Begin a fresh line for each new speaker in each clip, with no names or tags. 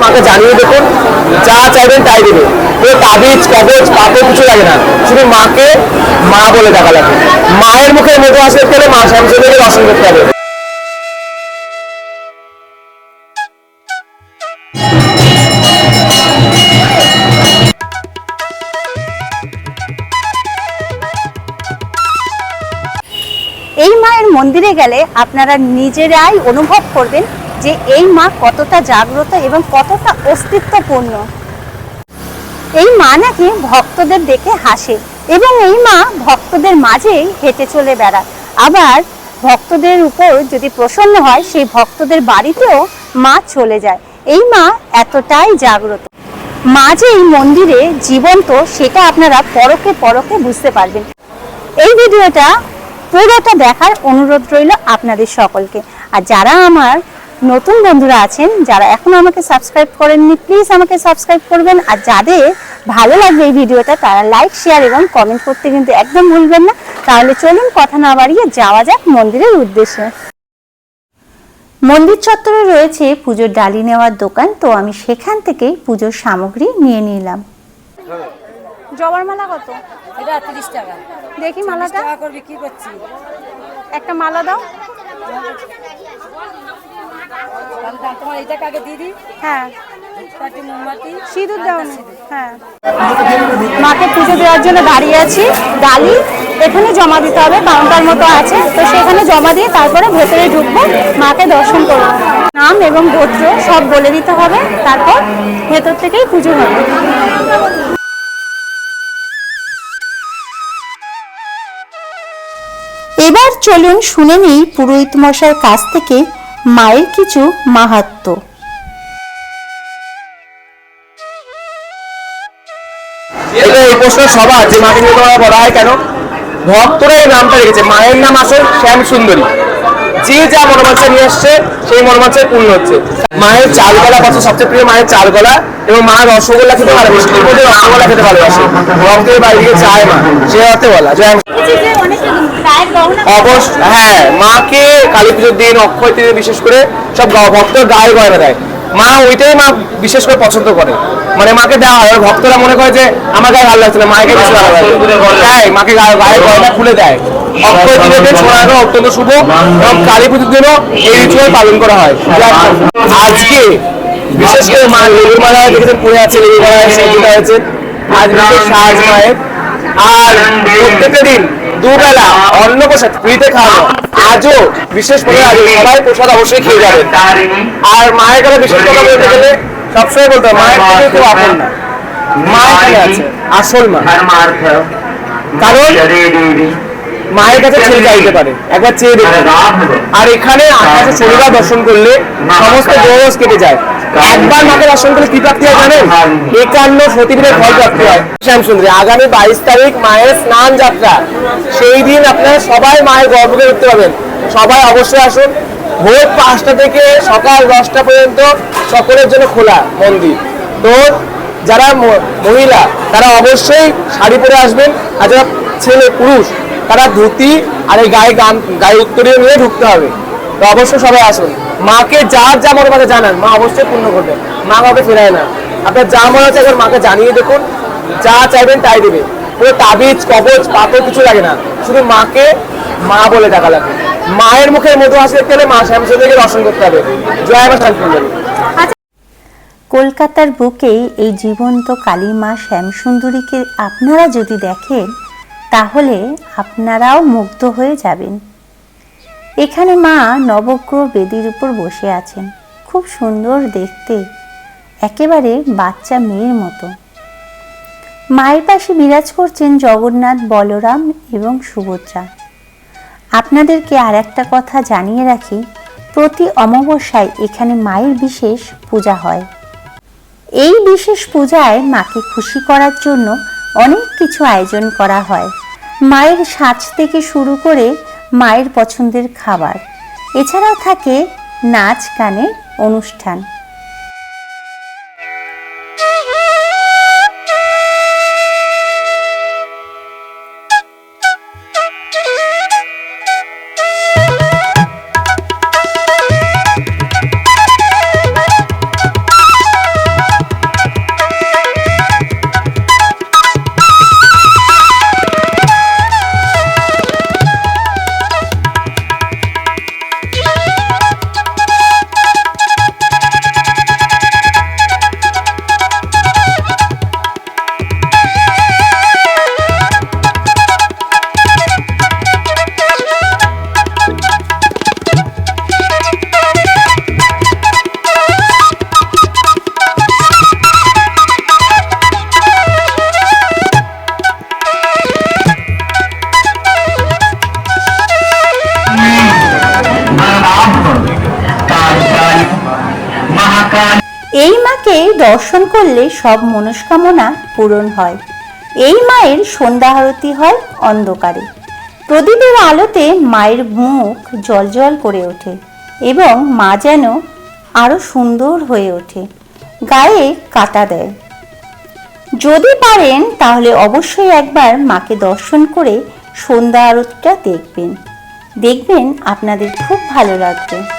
মাকে জানিয়ে দেখুন, যা চাইবেন তাই দেবে। কোনো তাবিজ কবজ পাথর কিছু লাগে না। শুধু মাকে মা বলে দেখা লাগে মায়ের মুখে মতো আসতে গেলে মা শামসুদেরকে দর্শন করতে হবে।
গেলে আপনারা নিজেরাই অনুভব করবেন যে এই মা কতটা জাগ্রত এবং কতটা অস্তিত্বপূর্ণ। এই মা নাকি ভক্তদের দেখে হাসে এবং এই মা ভক্তদের মাঝেই হেঁটে চলে বেড়ায়। আবার ভক্তদের উপর যদি প্রসন্ন হয়, সেই ভক্তদের বাড়িতেও মা চলে যায়। এই মা এতটাই জাগ্রত। মা যে এই মন্দিরে জীবন্ত, সেটা আপনারা পরকে পরকে বুঝতে পারবেন। এই ভিডিওটা পুরোটা দেখার অনুরোধ রইল আপনাদের সকলকে। আর যারা আমার নতুন বন্ধুরা আছেন, যারা এখনও আমাকে সাবস্ক্রাইব করেননি প্লিজ আমাকে সাবস্ক্রাইব করবেন। আর যাদের ভালো লাগবে এই ভিডিওটা, তারা লাইক শেয়ার এবং কমেন্ট করতে কিন্তু একদম ভুলবেন না। তাহলে চলুন কথা না বাড়িয়ে যাওয়া যাক মন্দিরের উদ্দেশ্যে। মন্দির চত্বরে রয়েছে পুজোর ডালি নেওয়ার দোকান, তো আমি সেখান থেকেই পুজোর সামগ্রী নিয়ে নিলাম। জবার মালা কত?
এটা তিরিশ টাকা।
দেখি মালাটা।
টাকা করে বিক্রি করছি।
একটা মালা দাও।
তোমার
হ্যাঁ। সিঁদুর দাও
একটা
না।
সিঁদুর।
হ্যাঁ। মাকে পুজো দেওয়ার জন্য দাঁড়িয়ে আছি। ডালি এখানে জমা দিতে হবে কাউন্টার মতো আছে। তো সেখানে জমা দিয়ে তারপরে ভেতরে ঢুকবো মাকে দর্শন করব। নাম এবং গোত্র সব বলে দিতে হবে। তারপর ভেতর থেকেই পুজো হবে। এবার চলুন শুনে নিই পুরোহিত মশাইয়ের কাছ থেকে মায়ের কিছু
সবার, যে মাকে নিয়ে বলা হয় কেন? ভক্তরা এই নামটা রেখেছে। মায়ের নাম শ্যাম সুন্দরী যে যা মনোবাঞ্ছা নিয়ে আসছে, সেই মনোবাঞ্ছায় পূর্ণ হচ্ছে। মায়ের চাল গলা পছন্দ সবচেয়ে প্রিয় মায়ের চাল গলা এবং মা রসগোল্লা খেতে ভালোবাসে। রসগোল্লা খেতে ভালোবাসে। ভক্তের চায় মা। সে অর্থে বলা। জয় অবশ্য হ্যাঁ মাকে কালী পুজোর দিন অক্ষয় তৃতীয় বিশেষ করে সব গায়ে গয়না দেয়। মা ওইটাই মা বিশেষ করে পছন্দ করে। মানে মাকে দেওয়া হয়। ভক্তরা মনে করে যে আমার গায়ে ভালো লাগছে না মাকে বেশি ভালো লাগে। দেয় মাকে গায়ে গায়ে গয়না খুলে দেয়। অক্ষয় তৃতীয় দিন সোনার অত্যন্ত শুভ। এবং কালী পুজোর দিনও এই রিচুয়াল পালন করা হয়। আজকে বিশেষ করে মা লেবুর মালা দেখেছেন পড়ে আছে লেবুর মালা সেগুলো হয়েছে। আজ বিশেষ সাহায্য মায়ের। আর প্রত্যেকটা দিন দুবেলা অন্ন প্রসাদ ফ্রিতে খাওয়ানো। আজও বিশেষ করে আজ সবাই প্রসাদ অবশ্যই খেয়ে যাবেন। আর মায়ের কথা বিশেষ কথা বলতে গেলে সবসময় বলতে মায়ের কথা কেউ আপন না। মা এখানে আছে আসল মা। কারণ মায়ের কাছে ছেলে চাইতে পারে। একবার চেয়ে দেখুন। আর এখানে আকাশে শনিবার দর্শন করলে সমস্ত দোষ কেটে যায়। একবার মাকে দর্শন করলে কি প্রাপ্তি হয় জানেন? একান্ন সতীপীঠের ফল প্রাপ্তি হয়। শ্যামসুন্দরী আগামী বাইশ তারিখ মায়ের স্নান যাত্রা। সেই দিন আপনারা সবাই মায়ের গর্ভকে উঠতে পারবেন। সবাই অবশ্যই আসুন। ভোর পাঁচটা থেকে সকাল দশটা পর্যন্ত সকলের জন্য খোলা মন্দির। তো যারা মহিলা তারা অবশ্যই শাড়ি পরে আসবেন। আর যারা ছেলে পুরুষ তারা ধুতি আর এই গায়ে গান, গায়ে উত্তরীয় নিয়ে ঢুকতে হবে। তো অবশ্যই সবাই আসুন। মাকে যার যা মনে মাকে জানান। মা অবশ্যই পূর্ণ করবে। মা কাউকে ফেরায় না। আপনার যা মনে হচ্ছে একবার মাকে জানিয়ে দেখুন। যা চাইবেন তাই দেবে। কোনো তাবিজ কবজ পাথর কিছু লাগে না। শুধু মাকে মা বলে ডাকা লাগে মায়ের মুখের মধু হাসি দেখতে হলে মা শ্যামসুন্দরকে দর্শন করতে হবে। জয় মা শ্যামসুন্দরী
কলকাতার বুকেই এই জীবন্ত কালী মা শ্যামসুন্দরীকে আপনারা যদি দেখেন তাহলে আপনারাও মুগ্ধ হয়ে যাবেন। এখানে মা নবগ্রহ বেদির উপর বসে আছেন। খুব সুন্দর দেখতে। একেবারে বাচ্চা মেয়ের মতো। মায়ের পাশে বিরাজ করছেন জগন্নাথ, বলরাম এবং সুভদ্রা। আপনাদেরকে আর একটা কথা জানিয়ে রাখি, প্রতি অমাবস্যায় এখানে মায়ের বিশেষ পূজা হয়। এই বিশেষ পূজায় মাকে খুশি করার জন্য অনেক কিছু আয়োজন করা হয়। মায়ের সাজ থেকে শুরু করে মায়ের পছন্দের খাবার। এছাড়াও থাকে নাচ গানের অনুষ্ঠান। মাকে দর্শন করলে সব মনস্কামনা পূরণ হয়। এই মায়ের সন্ধ্যা আরতি হয় অন্ধকারে। প্রদীপের আলোতে মায়ের মুখ জলজল করে ওঠে এবং মা যেন আরও সুন্দর হয়ে ওঠে, গায়ে কাটা দেয়। যদি পারেন তাহলে অবশ্যই একবার মাকে দর্শন করে সন্ধ্যা আরতিটা দেখবেন। দেখবেন আপনাদের খুব ভালো লাগবে।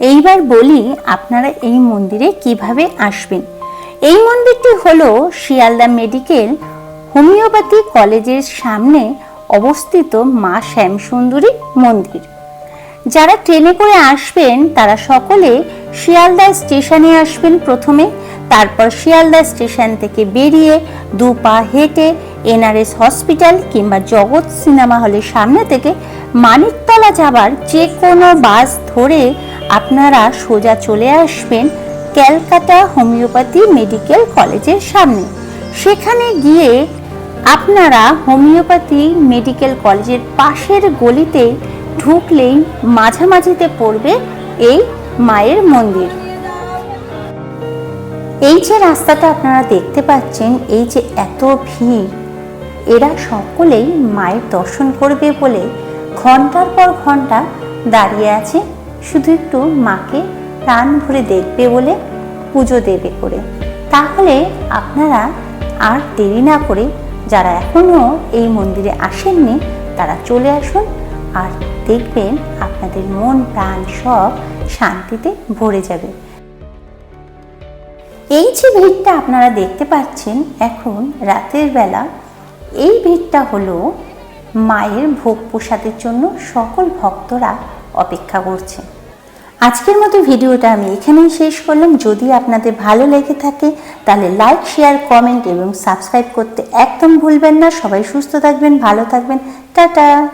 এইবার বলি আপনারা এই মন্দিরে কীভাবে আসবেন। এই মন্দিরটি হলো শিয়ালদা মেডিকেল হোমিওপ্যাথি কলেজের সামনে অবস্থিত মা শ্যামসুন্দরী মন্দির। যারা ট্রেনে করে আসবেন, তারা সকলে শিয়ালদা স্টেশনে আসবেন প্রথমে। তারপর শিয়ালদা স্টেশন থেকে বেরিয়ে দু পা হেঁটে এনআরএস হসপিটাল কিংবা জগৎ সিনেমা হলের সামনে থেকে মানিকতলা যাবার যে কোনো বাস ধরে আপনারা সোজা চলে আসবেন ক্যালকাটা হোমিওপ্যাথি মেডিকেল কলেজের সামনে। সেখানে গিয়ে আপনারা হোমিওপ্যাথি মেডিকেল কলেজের পাশের গলিতে ঢুকলেই মাঝামাঝিতে পড়বে এই মায়ের মন্দির। এই যে রাস্তাটা আপনারা দেখতে পাচ্ছেন, এই যে এত ভিড়, এরা সকলেই মায়ের দর্শন করবে বলে ঘণ্টার পর ঘণ্টা দাঁড়িয়ে আছে, শুধু একটু মাকে প্রাণ ভরে দেখবে বলে পুজো দেবে করে। তাহলে আপনারা আর দেরি না করে যারা এখনও এই মন্দিরে আসেননি, তারা চলে আসুন আর দেখবেন আপনাদের মন প্রাণ সব শান্তিতে ভরে যাবে। এই যে ভিড়টা আপনারা দেখতে পাচ্ছেন এখন রাতের বেলা, এই ভিড়টা হলো মায়ের ভোগ প্রসাদের জন্য সকল ভক্তরা অপেক্ষা করছে। আজকের মতো ভিডিওটা আমি এখানেই শেষ করলাম। যদি আপনাদের ভালো লেগে থাকে, তাহলে লাইক, শেয়ার, কমেন্ট এবং সাবস্ক্রাইব করতে একদম ভুলবেন না। সবাই সুস্থ থাকবেন, ভালো থাকবেন। টাটা!